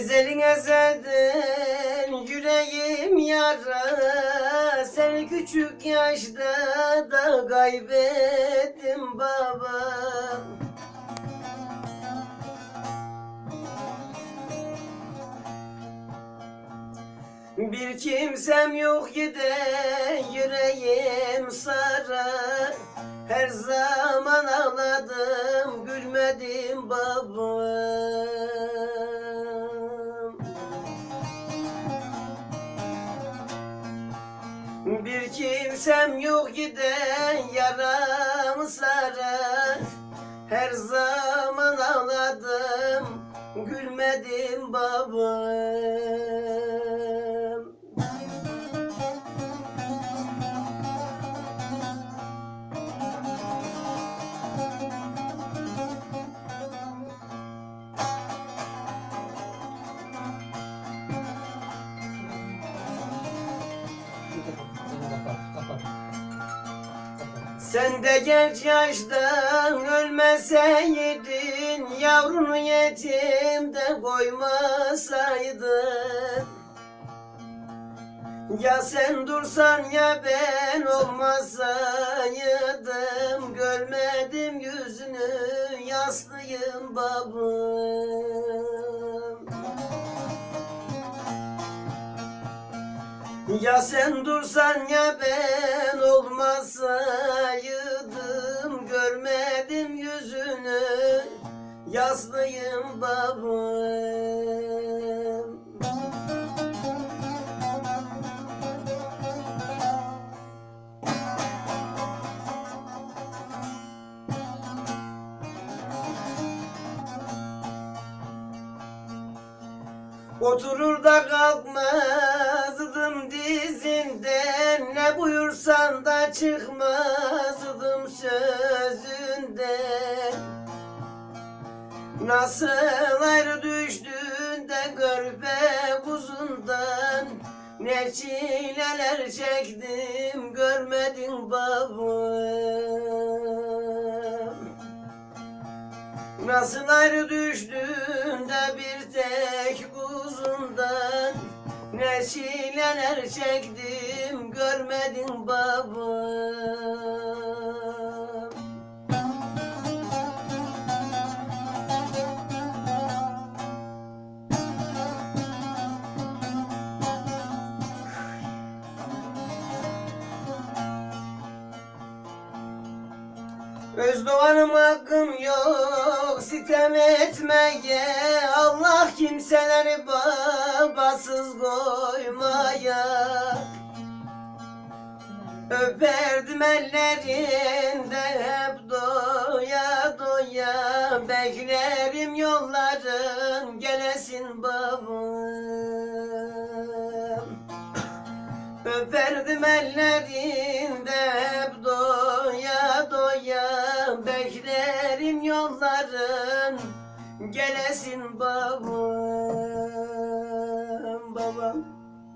Ezelin ezelden yüreğim yara. Seni küçük yaşta da kaybettim babam Bir kimsem yok gide yüreğim sarar Her zaman ağladım gülmedim babam Bir kimsem yok gide yaramı sarar Her zaman ağladım gülmedim babam Sen de genç yaştan ölmeseydin Yavrunu yetimde koymasaydın. Ya sen dursan ya ben olmasaydım Görmedim yüzünü yaslıyım babam Ya sen dursan ya ben olmasaydım Görmedim yüzünü Yaslıyım babam. Oturur da kalkmazdım buyursan da çıkmazdım sözünden Nasıl ayrı düştün de görpe kuzundan. Ne çileler çektim görmedin babam. Nasıl ayrı düştün de bir tek kuzundan. Ne çileler çektim görmedin babam Öz doğanım hakkım yok sitem etmeye. Allah kimseleri babasız koymaya Öperdim ellerinde hep doya doya. Beklerim yolların gelesin babam Öperdim ellerinde hep doya doya. Beklerim yolların gelesin babam